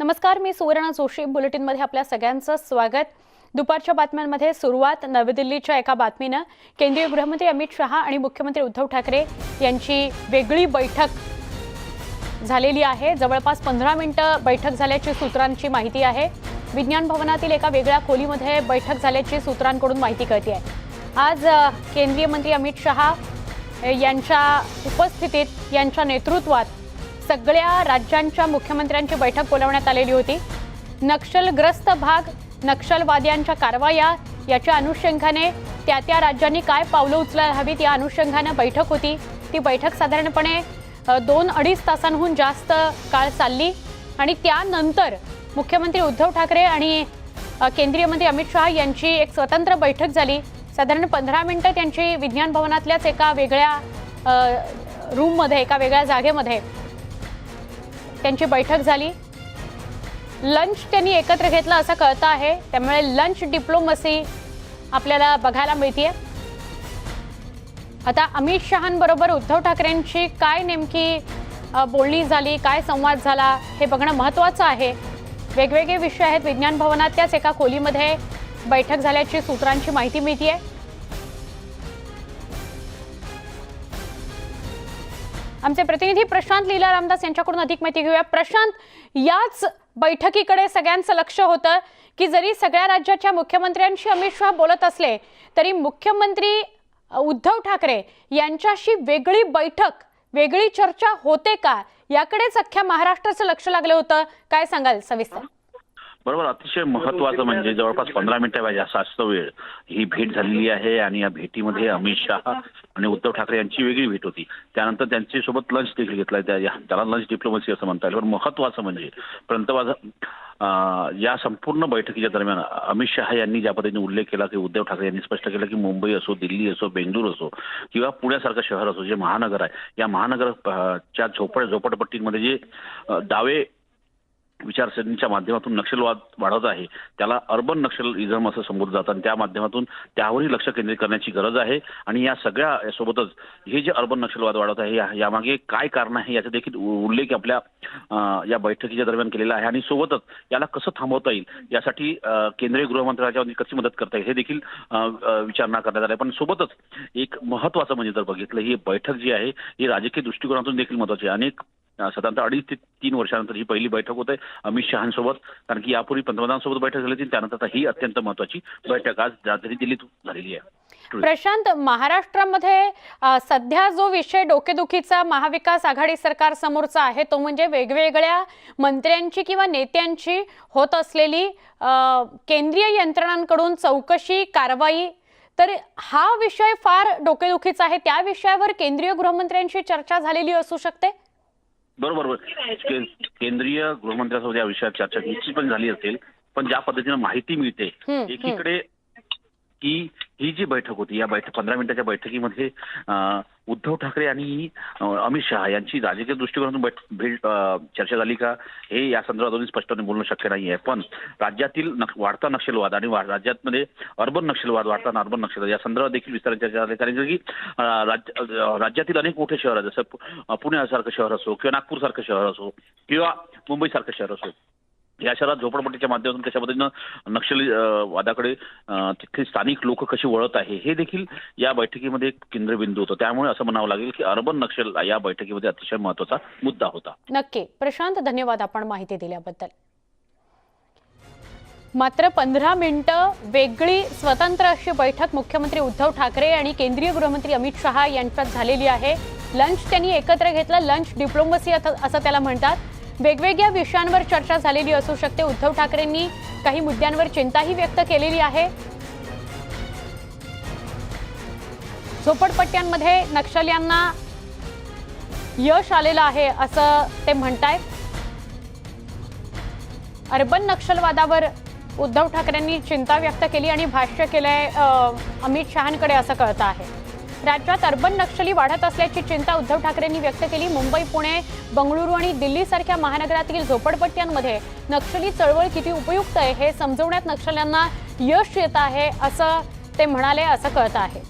नमस्कार मी सुवर्णा जोशी. बुलेटिनमध्ये आपल्या सगळ्यांचं स्वागत. दुपारच्या बातम्यांमध्ये सुरुवात नवी दिल्लीच्या एका बातमीनं. केंद्रीय गृहमंत्री अमित शहा आणि मुख्यमंत्री उद्धव ठाकरे यांची वेगळी बैठक झालेली आहे. जवळपास पंधरा मिनिटं बैठक झाल्याची सूत्रांची माहिती आहे. विज्ञान भवनातील एका वेगळ्या खोलीमध्ये बैठक झाल्याची सूत्रांकडून माहिती कळते आहे. आज केंद्रीय मंत्री अमित शहा यांच्या उपस्थितीत यांच्या नेतृत्वात सगळ्या राज्यांच्या मुख्यमंत्र्यांची बैठक बोलावण्यात आलेली होती. नक्षलग्रस्त भाग नक्षलवाद्यांच्या कारवाया याच्या अनुषंगाने त्या त्या राज्यांनी काय पावलं उचलायला हवीत या अनुषंगानं बैठक होती. ती बैठक साधारणपणे दोन अडीच तासांहून जास्त काळ चालली आणि त्यानंतर मुख्यमंत्री उद्धव ठाकरे आणि केंद्रीय मंत्री अमित शहा यांची एक स्वतंत्र बैठक झाली. साधारण पंधरा मिनटं त्यांची विज्ञान भवनातल्याच एका वेगळ्या रूममध्ये एका वेगळ्या जागेमध्ये त्यांची बैठक झाली. लंच त्यांनी एकत्र घेतलं असं कळतं आहे. त्यामुळे लंच डिप्लोमसी आपल्याला बघायला मिळतीये. आता अमित शहांबरोबर उद्धव ठाकरेंची काय नेमकी बोलणी झाली काय संवाद झाला हे बघणं महत्त्वाचं आहे. वेगवेगळे विषय आहेत. विज्ञान भवनात त्याच एका खोलीमध्ये बैठक झाल्याची सूत्रांची माहिती मिळतीये. आमचे प्रतिनिधी प्रशांत लीला रामदास यांच्याकडून अधिक माहिती घेऊया. प्रशांत याच बैठकीकडे सगळ्यांचं लक्ष होतं की जरी सगळ्या राज्याच्या मुख्यमंत्र्यांशी अमित शहा बोलत असले तरी मुख्यमंत्री उद्धव ठाकरे यांच्याशी वेगळी बैठक वेगळी चर्चा होते का? याकडेच अख्ख्या महाराष्ट्राचं लक्ष लागलं होतं. काय सांगाल सविस्तर? बरोबर अतिशय महत्वाचं म्हणजे जवळपास पंधरा मिनिटं जास्त वेळ ही भेट झालेली आहे आणि या भेटीमध्ये अमित शहा आणि उद्धव ठाकरे यांची वेगळी भेट होती. त्यानंतर त्यांच्यासोबत लंच देखील घेतला. त्याला लंच डिप्लोमसी असं म्हणता येईल पण महत्वाचं म्हणजे परंतु या संपूर्ण बैठकीच्या दरम्यान अमित शहा यांनी ज्या पद्धतीने उल्लेख केला की उद्धव ठाकरे यांनी स्पष्ट केलं की मुंबई असो दिल्ली असो बेंगळूर असो किंवा पुण्यासारखं शहर असो जे महानगर आहे. या महानगर अ, च्या झोपड झोपडपट्टीमध्ये जे डावे विचारसरणीच्या माध्यमातून नक्षलवाद वाढवत आहे. त्याला अर्बन नक्षलिझम असं संबोधलं जातं आणि त्या माध्यमातून त्यावरही लक्ष केंद्रित करण्याची गरज आहे. आणि या सगळ्या सोबतच हे जे अर्बन नक्षलवाद वाढवत आहे या- यामागे काय कारण आहे याचा देखील उल्लेख आपल्या या बैठकीच्या दरम्यान केलेला आहे. आणि सोबतच याला कसं थांबवता येईल यासाठी केंद्रीय गृहमंत्रालयाच्या कशी मदत करता येईल हे देखील विचारणा करण्यात आला आहे. पण सोबतच एक महत्वाचं म्हणजे जर बघितलं ही बैठक जी आहे ही राजकीय दृष्टिकोनातून देखील महत्वाची आहे. अनेक साधारणतः अडीच ते तीन वर्षानंतर ही पहिली बैठक होत आहे अमित शहांसोबत. कारण की यापूर्वी पंतप्रधानांसोबत बैठक झाली होती त्यानंतर ही अत्यंत महत्वाची बैठक आज राजधानी दिल्लीत झालेली आहे. प्रशांत महाराष्ट्रामध्ये सध्या जो विषय डोकेदुखीचा महाविकास आघाडी सरकार समोरचा आहे तो म्हणजे वेगवेगळ्या मंत्र्यांची किंवा नेत्यांची होत असलेली केंद्रीय यंत्रणांकडून चौकशी कारवाई तर हा विषय फार डोकेदुखीचा आहे. त्या विषयावर केंद्रीय गृहमंत्र्यांशी चर्चा झालेली असू शकते? बरोबर केंद्रीय गृहमंत्र्यांसोबत या विषयावर चर्चा निश्चितपणे झाली असेल पण ज्या पद्धतीनं माहिती मिळते एकीकडे की ही जी बैठक होती या बैठक पंधरा मिनिटाच्या बैठकीमध्ये उद्धव ठाकरे आणि अमित शहा यांची राजकीय दृष्टिकोनातून बैठ- भेट चर्चा झाली का? हे या संदर्भात अजून स्पष्टपणे बोलणं शक्य नाही आहे पण राज्यातील नक्ष- वाढता नक्षलवाद आणि वा- राज्यातमध्ये अर्बन नक्षलवाद वाढताना अर्बन नक्षलवाद या संदर्भात देखील विस्ताराने चर्चा झाली. कारण की राज्य- राज्यातील अनेक मोठे शहर आहेत जसं पुण्यासारखं शहर असो किंवा नागपूरसारखं शहर असो किंवा मुंबईसारखं शहर असो. या शहरात झोपडपट्टीच्या माध्यमातून कशा पद्धतीनं नक्षली वादाकडे अं, तिथली स्थानिक लोक कशी वळत आहे हे देखील या बैठकीमध्ये एक केंद्रबिंदू होतं. त्यामुळे असं म्हणावं लागेल की अर्बन नक्षल या बैठकीमध्ये अतिशय महत्त्वाचा मुद्दा होता. नक्की. प्रशांत धन्यवाद आपण माहिती दिल्याबद्दल. मात्र पंधरा मिनिटं वेगळी स्वतंत्र अशी बैठक मुख्यमंत्री उद्धव ठाकरे आणि केंद्रीय गृहमंत्री अमित शहा यांच्यात झालेली आहे. लंच त्यांनी एकत्र घेतलं. लंच डिप्लोमसी असं त्याला म्हणतात. वेगवेगळ्या विषयांवर चर्चा झालेली असू शकते. उद्धव ठाकरेंनी काही मुद्द्यांवर चिंताही व्यक्त केलेली आहे. झोपडपट्ट्यांमध्ये नक्षल्यांना यश आलेलं आहे असं ते म्हणतायत अर्बन नक्षलवादावर उद्धव ठाकरेंनी चिंता व्यक्त केली आणि भाष्य केलंय अमित शहांकडे असं कळतं आहे. राज्यात अर्बन नक्षली वाढत असल्याची चिंता उद्धव ठाकरेंनी व्यक्त केली. मुंबई पुणे बंगळुरू आणि दिल्लीसारख्या महानगरातील झोपडपट्ट्यांमध्ये नक्षली चळवळ किती उपयुक्त आहे हे समजवण्यात नक्षल्यांना यश येत आहे असं ते म्हणाले असं कळतं आहे.